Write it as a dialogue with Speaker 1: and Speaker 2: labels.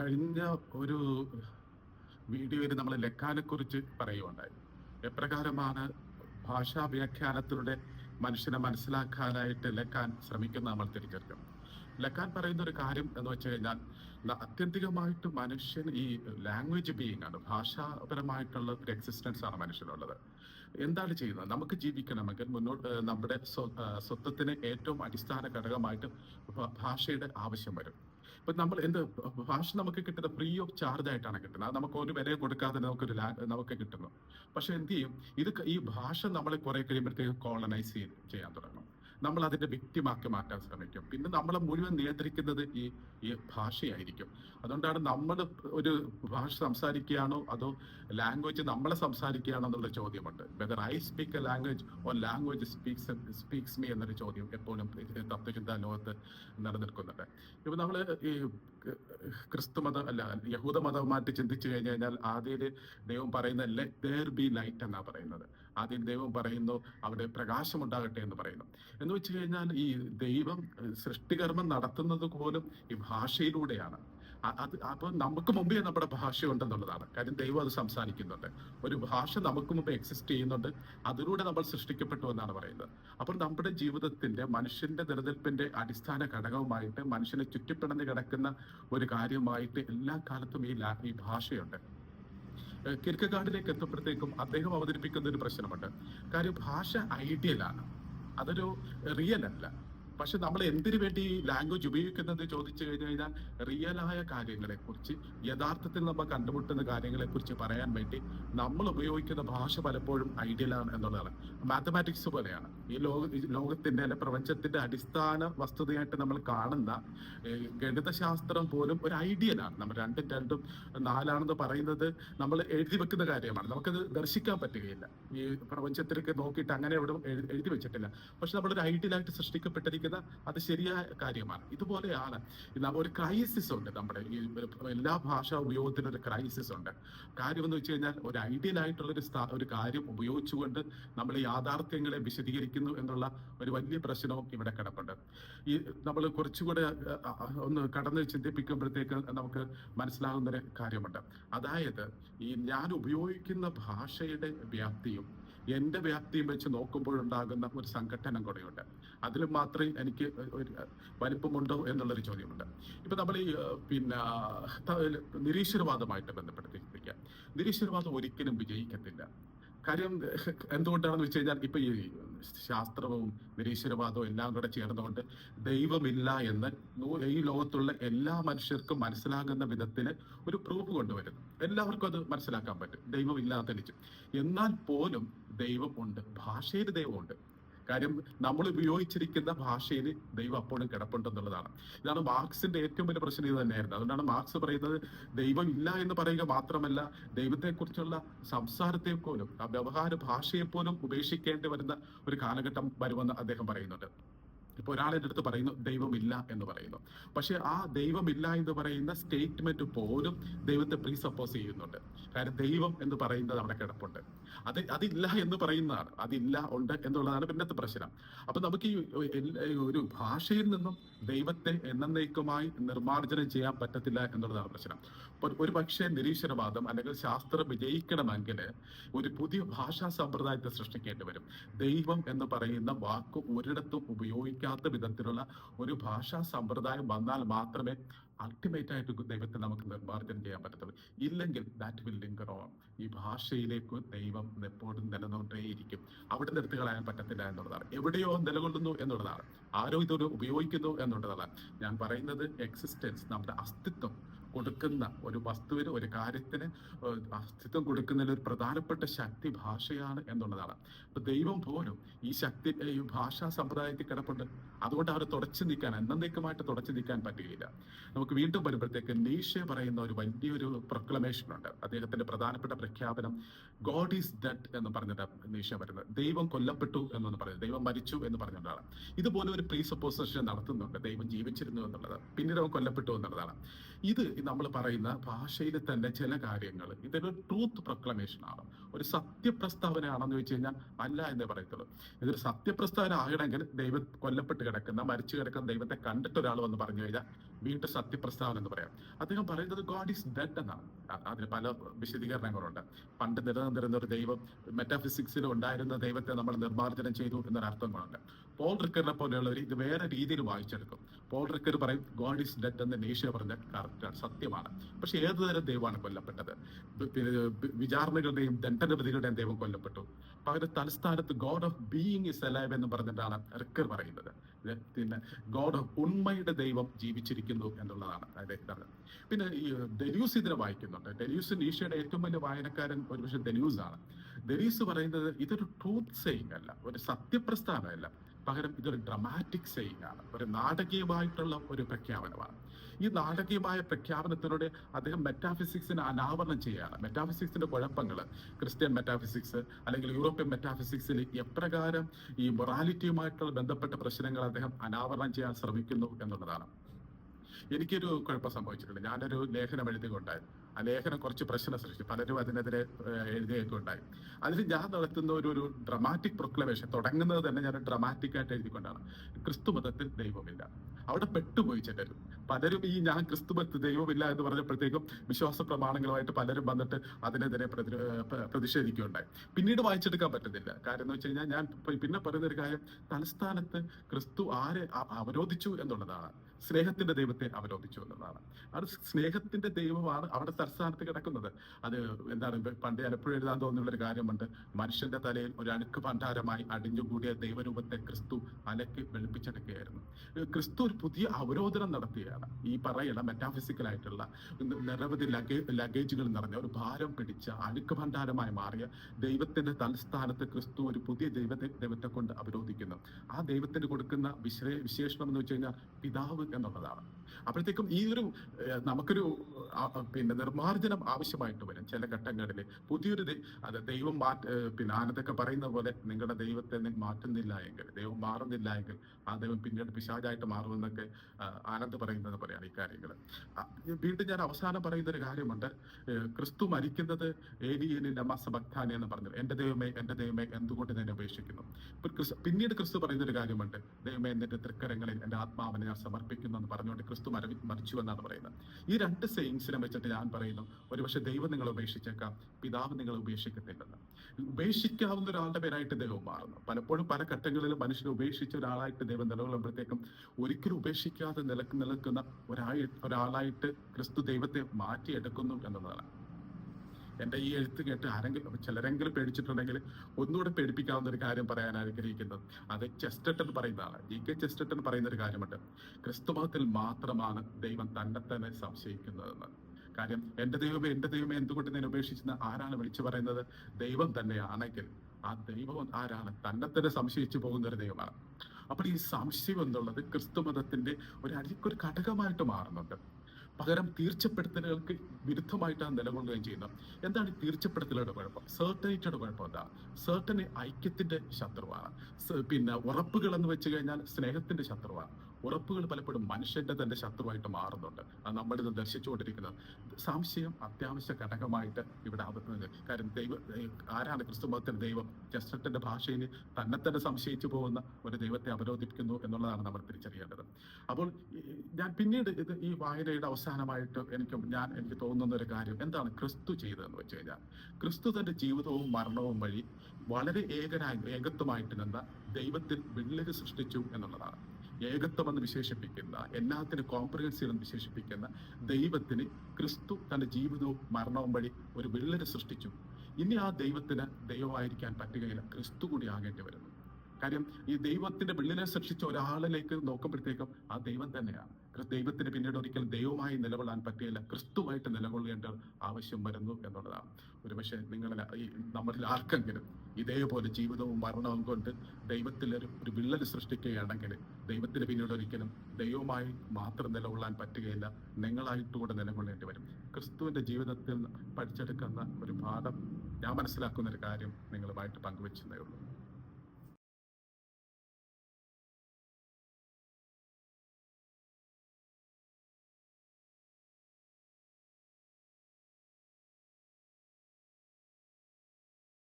Speaker 1: കഴിഞ്ഞ ഒരു വീഡിയോയിൽ നമ്മൾ ലെക്കാനെ കുറിച്ച് പറയുകയുണ്ടായി. എപ്രകാരമാണ് ഭാഷാ വ്യാഖ്യാനത്തിലൂടെ മനുഷ്യനെ മനസ്സിലാക്കാനായിട്ട് ലക്കാൻ ശ്രമിക്കുന്ന നമ്മൾ തിരിച്ചറിയും ലക്കാൻ പറയുന്ന ഒരു കാര്യം എന്ന് വെച്ച് കഴിഞ്ഞാൽ അത്യന്തികമായിട്ട് മനുഷ്യൻ ഈ ലാംഗ്വേജ് ബീയിങ് ആണ് ഭാഷാപരമായിട്ടുള്ള ഒരു എക്സിസ്റ്റൻസ് ആണ് മനുഷ്യനുള്ളത്. എന്താണ് ചെയ്യുന്നത്? നമുക്ക് ജീവിക്കണമെങ്കിൽ മുന്നോട്ട് നമ്മുടെ സ്വ- സ്വത്വത്തിന് ഏറ്റവും അടിസ്ഥാന ഘടകമായിട്ട് ഭാഷയുടെ ആവശ്യം വരും. ഇപ്പൊ നമ്മൾ എന്ത് ഭാഷ നമുക്ക് കിട്ടുന്നത് ഫ്രീ ഓഫ് ചാർജ് ആയിട്ടാണ് കിട്ടുന്നത്. അത് നമുക്ക് ഒരു വില കൊടുക്കാതെ നമുക്കൊരു നമുക്ക് കിട്ടുന്നു. പക്ഷെ എന്ത് ചെയ്യും? ഇത് ഈ ഭാഷ നമ്മളെ കുറെ കഴിയുമ്പോഴത്തേക്ക് കോളനൈസ് ചെയ്യാൻ തുടങ്ങും. നമ്മൾ അതിന്റെ വ്യക്തിമാക്കി മാറ്റാൻ ശ്രമിക്കും. പിന്നെ നമ്മളെ മുഴുവൻ നിയന്ത്രിക്കുന്നത് ഈ ഈ ഭാഷയായിരിക്കും. അതുകൊണ്ടാണ് നമ്മൾ ഒരു ഭാഷ സംസാരിക്കുകയാണോ അതോ ലാംഗ്വേജ് നമ്മളെ സംസാരിക്കുകയാണോ എന്നുള്ള ചോദ്യമുണ്ട്. Whether I speak a language or language speaks speaks me എന്നൊരു ചോദ്യം എപ്പോഴും തത്വചിന്താ ലോകത്ത് നിലനിൽക്കുന്നുണ്ട്. ഇപ്പൊ നമ്മൾ ഈ ക്രിസ്തു മതം അല്ല യഹൂദ മതവുമായിട്ട് ചിന്തിച്ചു കഴിഞ്ഞു കഴിഞ്ഞാൽ ആദ്യം ദൈവം പറയുന്നത് ലെറ്റ് ദർ ബി ലൈറ്റ് എന്നാണ് പറയുന്നത്. ആദ്യം ദൈവം പറയുന്നു അവിടെ പ്രകാശം ഉണ്ടാകട്ടെ എന്ന് പറയുന്നു. എന്ന് വെച്ച് കഴിഞ്ഞാൽ ഈ ദൈവം സൃഷ്ടികർമ്മം നടത്തുന്നത് പോലും ഈ ഭാഷയിലൂടെയാണ്. അത് അപ്പൊ നമുക്ക് മുമ്പേ നമ്മുടെ ഭാഷ ഉണ്ടെന്നുള്ളതാണ്. കാര്യം ദൈവം അത് സംസാരിക്കുന്നുണ്ട്. ഒരു ഭാഷ നമുക്ക് മുമ്പ് എക്സിസ്റ്റ് ചെയ്യുന്നുണ്ട്. അതിലൂടെ നമ്മൾ സൃഷ്ടിക്കപ്പെട്ടു എന്നാണ് പറയുന്നത്. അപ്പോൾ നമ്മുടെ ജീവിതത്തിന്റെ മനുഷ്യന്റെ നിലനിൽപ്പിന്റെ അടിസ്ഥാന ഘടകവുമായിട്ട് മനുഷ്യനെ ചുറ്റിപ്പിണഞ്ഞ് കിടക്കുന്ന ഒരു കാര്യമായിട്ട് എല്ലാ കാലത്തും ഈ ഭാഷയുണ്ട്. ഏഹ് കിർക്കഗാർഡിലേക്ക് എത്തുമ്പോഴത്തേക്കും അദ്ദേഹം അവതരിപ്പിക്കുന്ന ഒരു പ്രശ്നമുണ്ട്. കാര്യം ഭാഷ ഐഡിയലാണ്. അതൊരു റിയൽ അല്ല. പക്ഷെ നമ്മൾ എന്തിനു വേണ്ടി ലാംഗ്വേജ് ഉപയോഗിക്കുന്നത് ചോദിച്ചു കഴിഞ്ഞു കഴിഞ്ഞാൽ റിയലായ കാര്യങ്ങളെ കുറിച്ച് യഥാർത്ഥത്തിൽ നമ്മൾ കണ്ടുമുട്ടുന്ന കാര്യങ്ങളെ കുറിച്ച് പറയാൻ വേണ്ടി നമ്മൾ ഉപയോഗിക്കുന്ന ഭാഷ പലപ്പോഴും ഐഡിയലാണ് എന്നുള്ളതാണ്. മാത്തമാറ്റിക്സ് പോലെയാണ്. ഈ ലോക ലോകത്തിന്റെ അല്ലെ പ്രപഞ്ചത്തിന്റെ അടിസ്ഥാന വസ്തുതയായിട്ട് നമ്മൾ കാണുന്ന ഗണിതശാസ്ത്രം പോലും ഒരു ഐഡിയലാണ് നമ്മൾ രണ്ടും രണ്ടും നാലാണെന്ന് പറയുന്നത് നമ്മൾ എഴുതി വെക്കുന്ന കാര്യമാണ്. നമുക്കത് ദർശിക്കാൻ പറ്റുകയില്ല. ഈ പ്രപഞ്ചത്തിലേക്ക് നോക്കിയിട്ട് അങ്ങനെ എവിടെ എഴുതി വെച്ചിട്ടില്ല. പക്ഷെ നമ്മളൊരു ഐഡിയലായിട്ട് സൃഷ്ടിക്കപ്പെട്ടിരിക്കുന്ന അത് ശരിയായ കാര്യമാണ്. ഇതുപോലെയാണ് ഒരു ക്രൈസിസ് ഉണ്ട് നമ്മുടെ ഈ എല്ലാ ഭാഷാ ഉപയോഗത്തിനും ഒരു ക്രൈസിസ് ഉണ്ട്. കാര്യം എന്ന് വെച്ച് കഴിഞ്ഞാൽ ഒരു ഐഡിയൽ ആയിട്ടുള്ള ഒരു ഒരു കാര്യം ഉപയോഗിച്ചുകൊണ്ട് നമ്മൾ യാഥാർത്ഥ്യങ്ങളെ വിശദീകരിക്കുന്നു എന്നുള്ള ഒരു വലിയ പ്രശ്നവും ഇവിടെ കിടപ്പുണ്ട്. ഈ നമ്മൾ കുറച്ചുകൂടെ ഒന്ന് കടന്ന് ചിന്തിപ്പിക്കുമ്പോഴത്തേക്ക് നമുക്ക് മനസ്സിലാകുന്ന ഒരു കാര്യമുണ്ട്. അതായത് ഈ ഞാൻ ഉപയോഗിക്കുന്ന ഭാഷയുടെ വ്യാപ്തിയും എന്റെ വ്യാപ്തിയും വെച്ച് നോക്കുമ്പോഴുണ്ടാകുന്ന ഒരു സംഘടനം കൂടെയുണ്ട്. അതിൽ മാത്രമേ എനിക്ക് വലിപ്പമുണ്ടോ എന്നുള്ളൊരു ചോദ്യമുണ്ട്. ഇപ്പൊ നമ്മൾ ഈ പിന്നെ നിരീശ്വരവാദമായിട്ട് ബന്ധപ്പെട്ട് ചിന്തിക്കാം നിരീശ്വരവാദം ഒരിക്കലും വിജയിക്കത്തില്ല. കാര്യം എന്തുകൊണ്ടാണെന്ന് വെച്ച് കഴിഞ്ഞാൽ ഇപ്പൊ ഈ ശാസ്ത്രവും നിരീശ്വരവാദവും എല്ലാം കൂടെ ചേർന്നുകൊണ്ട് ദൈവമില്ല എന്ന് ഈ ലോകത്തുള്ള എല്ലാ മനുഷ്യർക്കും മനസ്സിലാകുന്ന വിധത്തിന് ഒരു പ്രൂഫ് കൊണ്ടുവരുന്നു. എല്ലാവർക്കും അത് മനസ്സിലാക്കാൻ പറ്റും. ദൈവമില്ലാത്ത എന്നാൽ പോലും ദൈവം ഉണ്ട് ഭാഷയിൽ ദൈവമുണ്ട് കാര്യം നമ്മൾ ഉപയോഗിച്ചിരിക്കുന്ന ഭാഷയിൽ ദൈവം അപ്പോഴും കിടപ്പുണ്ടെന്നുള്ളതാണ് ഇതാണ് മാർക്സിന്റെ ഏറ്റവും വലിയ പ്രശ്നം ഇത് തന്നെയായിരുന്നു. അതുകൊണ്ടാണ് മാർക്സ് പറയുന്നത് ദൈവം ഇല്ല എന്ന് പറയുക മാത്രമല്ല ദൈവത്തെക്കുറിച്ചുള്ള സംസാരത്തെ പോലും ആ വ്യവഹാര ഭാഷയെ പോലും ഉപേക്ഷിക്കേണ്ടി വരുന്ന ഒരു കാലഘട്ടം വരുമെന്ന് അദ്ദേഹം പറയുന്നുണ്ട്. ഇപ്പൊ ഒരാളെന്റെ അടുത്ത് പറയുന്നു ദൈവമില്ല എന്ന് പറയുന്നു. പക്ഷേ ആ ദൈവമില്ല എന്ന് പറയുന്ന സ്റ്റേറ്റ്മെന്റ് പോലും ദൈവത്തെ പ്രീ സപ്പോസ് ചെയ്യുന്നുണ്ട്. കാരണം ദൈവം എന്ന് പറയുന്നത് അവിടെ കിടപ്പുണ്ട്. അത് അതില്ല എന്ന് പറയുന്നതാണ്. അതില്ല ഉണ്ട് എന്നുള്ളതാണ് പിന്നത്തെ പ്രശ്നം. അപ്പൊ നമുക്ക് ഈ ഒരു ഭാഷയിൽ നിന്നും ദൈവത്തെ എന്നേക്കുമായി നിർമ്മാർജനം ചെയ്യാൻ പറ്റത്തില്ല എന്നുള്ളതാണ് പ്രശ്നം. ഒരു പക്ഷേ നിരീക്ഷണവാദം അല്ലെങ്കിൽ ശാസ്ത്രം വിജയിക്കണമെങ്കിൽ ഒരു പുതിയ ഭാഷാ സമ്പ്രദായത്തെ സൃഷ്ടിക്കേണ്ടി വരും. ദൈവം എന്ന് പറയുന്ന വാക്ക് ഒരിടത്തും ഉപയോഗിക്കാത്ത വിധത്തിലുള്ള ഒരു ഭാഷാ സമ്പ്രദായം വന്നാൽ മാത്രമേ അൾട്ടിമേറ്റ് ആയിട്ട് ദൈവത്തെ നമുക്ക് നിർമ്മാർജനം ചെയ്യാൻ പറ്റത്തുള്ളൂ. ഇല്ലെങ്കിൽ ദാറ്റ് വിൽ ലിങ്കർ ഓൺ ഈ ഭാഷയിലേക്ക് ദൈവം എപ്പോഴും നിലനിന്നുകൊണ്ടേയിരിക്കും അവിടെ നിർത്തി കളയാൻ പറ്റത്തില്ല എന്നുള്ളതാണ്. എവിടെയോ നിലകൊള്ളുന്നു എന്നുള്ളതാണ്. ആരോ ഇതൊരു ഉപയോഗിക്കുന്നു എന്നുള്ളതാണ്. ഞാൻ പറയുന്നത് എക്സിസ്റ്റൻസ് നമ്മുടെ അസ്തിത്വം കൊടുക്കുന്ന ഒരു വസ്തുവിന് ഒരു കാര്യത്തിന് അസ്തിത്വം കൊടുക്കുന്നതിൽ ഒരു പ്രധാനപ്പെട്ട ശക്തി ഭാഷയാണ് എന്നുള്ളതാണ്. അപ്പൊ ദൈവം പോലും ഈ ശക്തി ഈ ഭാഷാ സമ്പ്രദായത്തിൽ കിടപ്പുണ്ട്. അതുകൊണ്ട് അവർ തുടച്ചു നീക്കാൻ എന്നേക്കുമായിട്ട് തുടച്ചു നീക്കാൻ പറ്റുകയില്ല നമുക്ക് വീണ്ടും വരുമ്പോഴത്തേക്ക് നീഷ പറയുന്ന ഒരു വലിയൊരു പ്രൊക്ലമേഷൻ ഉണ്ട്. അദ്ദേഹത്തിന്റെ പ്രധാനപ്പെട്ട പ്രഖ്യാപനം ഗോഡ് ഈസ് ഡെഡ് എന്ന് പറഞ്ഞിട്ട് നീഷ വരുന്നത് ദൈവം കൊല്ലപ്പെട്ടു എന്നൊന്ന് പറയുന്നത്. ദൈവം മരിച്ചു എന്ന് പറഞ്ഞതാണ് ഇതുപോലെ ഒരു പ്രീ സപ്പോസേഷൻ നടത്തുന്നുണ്ട്. ദൈവം ജീവിച്ചിരുന്നു എന്നുള്ളത്. പിന്നീട് അവൻ കൊല്ലപ്പെട്ടു എന്നുള്ളതാണ്. ഇത് നമ്മൾ പറയുന്ന ഭാഷയിൽ തന്നെ ചില കാര്യങ്ങൾ ഇതൊരു ട്രൂത്ത് പ്രൊക്ലമേഷൻ ആണ്. ഒരു സത്യപ്രസ്താവനയാണെന്ന് വെച്ച് കഴിഞ്ഞാൽ അല്ല എന്ന് പറയത്തുള്ളൂ. ഇതൊരു സത്യപ്രസ്താവന ആകണമെങ്കിൽ ദൈവം കൊല്ലപ്പെട്ട് കിടക്കുന്ന മരിച്ചു കിടക്കുന്ന ദൈവത്തെ കണ്ടിട്ട് ഒരാൾ വന്ന് പറഞ്ഞു കഴിഞ്ഞാൽ വീണ്ടും സത്യപ്രസ്താവന എന്ന് പറയാം. അദ്ദേഹം പറയുന്നത് ഗോഡ് ഈസ് ഡെഡ് എന്നാണ്. അതിന് പല വിശദീകരണങ്ങളുണ്ട്. പണ്ട് നിലനിന്നിരുന്ന ഒരു ദൈവം മെറ്റാഫിസിക്സിൽ ഉണ്ടായിരുന്ന ദൈവത്തെ നമ്മൾ നിർമ്മാർജനം ചെയ്തു എന്നൊരർത്ഥങ്ങളുണ്ട്. പോൾ റിക്കറിനെ പോലെയുള്ളവർ ഇത് വേറെ രീതിയിൽ വായിച്ചെടുക്കും. പോൾ റിക്കർ പറയും ഗോഡ് ഈസ് ഡെഡ് എന്ന് നേഷ്യ പറഞ്ഞ കറക്റ്റാണ് സത്യമാണ്. പക്ഷെ ഏത് തരം ദൈവമാണ് കൊല്ലപ്പെട്ടത്? വിചാരണകളുടെയും ദണ്ഡനപതികളുടെയും ദൈവം കൊല്ലപ്പെട്ടു. പകരം തലസ്ഥാനത്ത് God of being is alive എന്ന് പറഞ്ഞിട്ടാണ് റിക്കർ പറയുന്നത്. പിന്നെ ഗോഡ് ഓഫ് ഉണ്മയുടെ ദൈവം ജീവിച്ചിരിക്കുന്നു എന്നുള്ളതാണ് അദ്ദേഹത്തിന് പിന്നെ ഈ ഡെലൂസ് ഇതിനെ വായിക്കുന്നുണ്ട്. ഡെലൂസ് നീഷയുടെ ഏറ്റവും വലിയ വായനക്കാരൻ ഒരുപക്ഷെ ഡെലൂസ് ആണ്. ഡെലൂസ് പറയുന്നത് ഇതൊരു ട്രൂത്ത് സെയിങ് അല്ല ഒരു സത്യപ്രസ്ഥാനമല്ല. പകരം ഇതൊരു ഡ്രമാറ്റിക് സെയിങ് ആണ്. ഒരു നാടകീയമായിട്ടുള്ള ഒരു പ്രഖ്യാപനമാണ്. ഈ നാടകീയമായ പ്രഖ്യാപനത്തിലൂടെ അദ്ദേഹം മെറ്റാഫിസിക്സിനെ അനാവരണം ചെയ്യുകയാണ്. മെറ്റാഫിസിക്സിന്റെ കുഴപ്പങ്ങൾ ക്രിസ്ത്യൻ മെറ്റാഫിസിക്സ് അല്ലെങ്കിൽ യൂറോപ്യൻ മെറ്റാഫിസിക്സിൽ എപ്രകാരം ഈ മൊറാലിറ്റിയുമായിട്ടുള്ള ബന്ധപ്പെട്ട പ്രശ്നങ്ങൾ അദ്ദേഹം അനാവരണം ചെയ്യാൻ ശ്രമിക്കുന്നു എന്നുള്ളതാണ്. എനിക്കൊരു കുഴപ്പം സംഭവിച്ചിട്ടുണ്ട്. ഞാനൊരു ലേഖനം എഴുതിക്കൊണ്ടായിരുന്നു. ആ ലേഖനം കുറച്ച് പ്രശ്നം സൃഷ്ടിച്ചു. പലരും അതിനെതിരെ എഴുതിയൊക്കെ ഉണ്ടായി. അതിൽ ഞാൻ നടത്തുന്ന ഒരു ഒരു ഡ്രമാറ്റിക് പ്രൊക്ലമേഷൻ തുടങ്ങുന്നത് തന്നെ ഞാൻ ഡ്രമാറ്റിക് ആയിട്ട് എഴുതിക്കൊണ്ടാണ്. ക്രിസ്തു മതത്തിൽ ദൈവമില്ല. അവിടെ പെട്ടുപോയി ചിലരും. പലരും ഈ ഞാൻ ക്രിസ്തു ഭക്തി ദൈവമില്ല എന്ന് പറഞ്ഞപ്പോഴത്തേക്കും വിശ്വാസ പ്രമാണങ്ങളുമായിട്ട് പലരും വന്നിട്ട് അതിനെതിരെ പ്രതിഷേധിക്കുകയുണ്ടായി. പിന്നീട് വായിച്ചെടുക്കാൻ പറ്റുന്നില്ല. കാര്യം എന്ന് വെച്ച് കഴിഞ്ഞാൽ ഞാൻ പിന്നെ പറയുന്ന ഒരു കാര്യം തലസ്ഥാനത്ത് ക്രിസ്തു ആരെ അവരോധിച്ചു എന്നുള്ളതാണ്. സ്നേഹത്തിന്റെ ദൈവത്തെ അവരോധിച്ചു എന്നുള്ളതാണ്. അത് സ്നേഹത്തിന്റെ ദൈവമാണ് അവിടെ തലസ്ഥാനത്ത് കിടക്കുന്നത്. അത് എന്താണ് പണ്ട് എപ്പോഴും എഴുതാൻ തോന്നുന്ന ഒരു കാര്യമുണ്ട്. മനുഷ്യന്റെ തലയിൽ ഒരു അണുക്ക് ഭണ്ഡാരമായി അടിഞ്ഞുകൂടിയ ദൈവരൂപത്തെ ക്രിസ്തു അലക്ക് വെളുപ്പിച്ചെടുക്കുകയായിരുന്നു. ക്രിസ്തു ഒരു പുതിയ അവരോധനം നടത്തുകയാണ് ഈ പറയുന്ന മെറ്റാഫിസിക്കൽ ആയിട്ടുള്ള നിരവധി ലഗേ ലഗേജുകൾ നിറഞ്ഞ ഒരു ഭാരം പിടിച്ച അഴുക്ക് ഭണ്ഡാരമായി മാറിയ ദൈവത്തിന്റെ തലസ്ഥാനത്ത് ക്രിസ്തു ഒരു പുതിയ ദൈവത്തെ ദൈവത്തെ കൊണ്ട് അവരോധിക്കുന്നു. ആ ദൈവത്തിന് കൊടുക്കുന്ന വിശേ വിശേഷണം എന്ന് വെച്ച് കഴിഞ്ഞാൽ പിതാവ് എന്നുള്ളതാണ്. അപ്പോഴത്തേക്കും ഈ ഒരു നമുക്കൊരു പിന്നെ നിർമാർജനം ആവശ്യമായിട്ട് വരും ചില ഘട്ടങ്ങളിൽ. പുതിയൊരു അത് ദൈവം മാറ്റ പിന്നെ ആനന്ദൊക്കെ പറയുന്ന പോലെ നിങ്ങളുടെ ദൈവത്തെ മാറ്റുന്നില്ല എങ്കിൽ ദൈവം മാറുന്നില്ല എങ്കിൽ ആ ദൈവം പിന്നീട് പിശാചായിട്ട് മാറുമെന്നൊക്കെ ആനന്ദ് പറയുന്നത് പോലെയാണ് പറയാം ഇക്കാര്യങ്ങൾ വീണ്ടും ഞാൻ അവസാനം പറയുന്ന ഒരു കാര്യമുണ്ട് ക്രിസ്തു മരിക്കുന്നത് ഏലിയനിൽ ഭക്താനി എന്ന് പറഞ്ഞത് എന്റെ ദൈവമേ എന്റെ ദൈവമേ എന്തുകൊണ്ട് ഞാൻ ഉപേക്ഷിക്കുന്നു പിന്നീട് ക്രിസ്തു പറയുന്ന ഒരു കാര്യമുണ്ട്. ദൈവമേ എന്റെ തൃക്കരങ്ങളിൽ എന്റെ ആത്മാവിനെ ഞാൻ സമർപ്പിക്കുന്നു എന്ന് പറഞ്ഞുകൊണ്ട് ക്രിസ്തു മരവി മരിച്ചു എന്നാണ് പറയുന്നത്. ഈ രണ്ട് സെയിൻസിനെ വെച്ചിട്ട് ഞാൻ പറയുന്നു ഒരുപക്ഷെ ദൈവം നിങ്ങളെ ഉപേക്ഷിച്ചേക്കാം പിതാവ് നിങ്ങളെ ഉപേക്ഷിക്കത്തില്ലെന്ന്. ഉപേക്ഷിക്കാവുന്ന ഒരാളുടെ പേരായിട്ട് ദൈവം മാറുന്നു. പലപ്പോഴും പല ഘട്ടങ്ങളിലും മനുഷ്യനെ ഉപേക്ഷിച്ച ഒരാളായിട്ട് ദൈവം നിലകൊള്ളുമ്പോഴത്തേക്കും ഒരിക്കലും ഉപേക്ഷിക്കാതെ നിലയ്ക്ക് നിൽക്കുന്ന ഒരാളായിട്ട് ക്രിസ്തു ദൈവത്തെ മാറ്റിയെടുക്കുന്നു എന്നുള്ളതാണ് എന്റെ ഈ എഴുത്ത് കേട്ട് ആരെങ്കിലും ചിലരെങ്കിലും പേടിച്ചിട്ടുണ്ടെങ്കിൽ ഒന്നുകൂടെ പേടിപ്പിക്കാവുന്ന ഒരു കാര്യം പറയാൻ ആഗ്രഹിക്കുന്നത് അത് ചെസ്റ്റട്ടൻ പറയുന്നതാണ് ജി കെ ചെസ്റ്റട്ടൻ പറയുന്ന ഒരു കാര്യമുണ്ട്. ക്രിസ്തുമതത്തിൽ മാത്രമാണ് ദൈവം തന്നെ തന്നെ സംശയിക്കുന്നതെന്ന്. കാര്യം എന്റെ ദൈവമേ എന്റെ ദൈവമേ എന്തുകൊണ്ട് ഞാൻ ഉപേക്ഷിച്ചെന്ന് ആരാണ് വിളിച്ചു പറയുന്നത്? ദൈവം തന്നെയാണെങ്കിൽ ആ ദൈവം ആരാണ് തന്നെ തന്നെ സംശയിച്ചു പോകുന്ന ഒരു ദൈവമാണ്. അപ്പോൾ ഈ സംശയം എന്നുള്ളത് ക്രിസ്തുമതത്തിന്റെ ഒരു അടിക്കൊരു ഘടകമായിട്ട് മാറുന്നുണ്ട്. പകരം തീർച്ചപ്പെടുത്തലുകൾക്ക് വിരുദ്ധമായിട്ടാണ് നിലകൊള്ളുകയും ചെയ്യുന്നത്. എന്താണ് ഈ തീർച്ചപ്പെടുത്തലുകളുടെ കുഴപ്പം? സെർട്ടനിറ്റിയുടെ കുഴപ്പം എന്താ? സെർട്ടന് ഐക്യത്തിന്റെ ശത്രുവാണ്. പിന്നെ ഉറപ്പുകൾ എന്ന് വെച്ച് കഴിഞ്ഞാൽ സ്നേഹത്തിന്റെ ശത്രുവാണ്. ഉറപ്പുകൾ പലപ്പോഴും മനുഷ്യന്റെ തന്നെ ശത്രുവായിട്ട് മാറുന്നുണ്ട്. അത് നമ്മളിത് ദർശിച്ചുകൊണ്ടിരിക്കുന്നത്. സംശയം അത്യാവശ്യ ഘടകമായിട്ട് ഇവിടെ കാര്യം ദൈവ ആരാണ് ക്രിസ്തു മതത്തിന്റെ ദൈവം? ജസ്റ്റത്തിന്റെ ഭാഷയിൽ തന്നെ തന്നെ സംശയിച്ചു പോകുന്ന ഒരു ദൈവത്തെ അവരോധിപ്പിക്കുന്നു എന്നുള്ളതാണ് നമ്മൾ തിരിച്ചറിയേണ്ടത്. അപ്പോൾ ഞാൻ പിന്നീട് ഇത് ഈ വായനയുടെ അവസാനമായിട്ട് എനിക്ക് ഞാൻ എനിക്ക് തോന്നുന്ന ഒരു കാര്യം എന്താണ് ക്രിസ്തു ചെയ്തതെന്ന് വെച്ച് കഴിഞ്ഞാൽ ക്രിസ്തു തന്റെ ജീവിതവും മരണവും വഴി വളരെ ഏകനായി ഏകത്വമായിട്ട് നിന്ന ദൈവത്തിൽ വിള്ളൽ സൃഷ്ടിച്ചു എന്നുള്ളതാണ്. ഏകത്വം എന്ന് വിശേഷിപ്പിക്കുന്ന എല്ലാത്തിനും കോംപ്രഹെൻസീവ് എന്ന് വിശേഷിപ്പിക്കുന്ന ദൈവത്തിന് ക്രിസ്തു തന്റെ ജീവിതവും മരണവും വഴി ഒരു വിള്ളൽ സൃഷ്ടിച്ചു. ഇനി ആ ദൈവത്തിന് ദൈവമായിരിക്കാൻ പറ്റുകയില്ല. ക്രിസ്തു കൂടി ആകേണ്ടി വരുന്നു. കാര്യം ഈ ദൈവത്തിന്റെ വിള്ളിനെ സൃഷ്ടിച്ച ഒരാളിലേക്ക് നോക്കുമ്പോഴത്തേക്കും ആ ദൈവം തന്നെയാണ്. ദൈവത്തിന് പിന്നീട് ഒരിക്കലും ദൈവമായി നിലകൊള്ളാൻ പറ്റിയില്ല ക്രിസ്തുവായിട്ട് നിലകൊള്ളേണ്ട ആവശ്യം വരുന്നു എന്നുള്ളതാണ്. ഒരുപക്ഷെ നിങ്ങളിൽ ഈ നമ്മളിൽ ആർക്കെങ്കിലും ഇതേപോലെ ജീവിതവും മരണവും കൊണ്ട് ദൈവത്തിൽ ഒരു വിള്ളൽ സൃഷ്ടിക്കുകയാണെങ്കിൽ ദൈവത്തിന് പിന്നീട് ഒരിക്കലും ദൈവമായി മാത്രം നിലകൊള്ളാൻ പറ്റുകയില്ല. നിങ്ങളായിട്ട് കൂടെ നിലകൊള്ളേണ്ടി വരും. ക്രിസ്തുവിന്റെ ജീവിതത്തിൽ പഠിച്ചെടുക്കുന്ന ഒരു പാഠം ഞാൻ മനസ്സിലാക്കുന്ന ഒരു കാര്യം നിങ്ങളുമായിട്ട് പങ്കുവെച്ചതേ ഉള്ളൂ.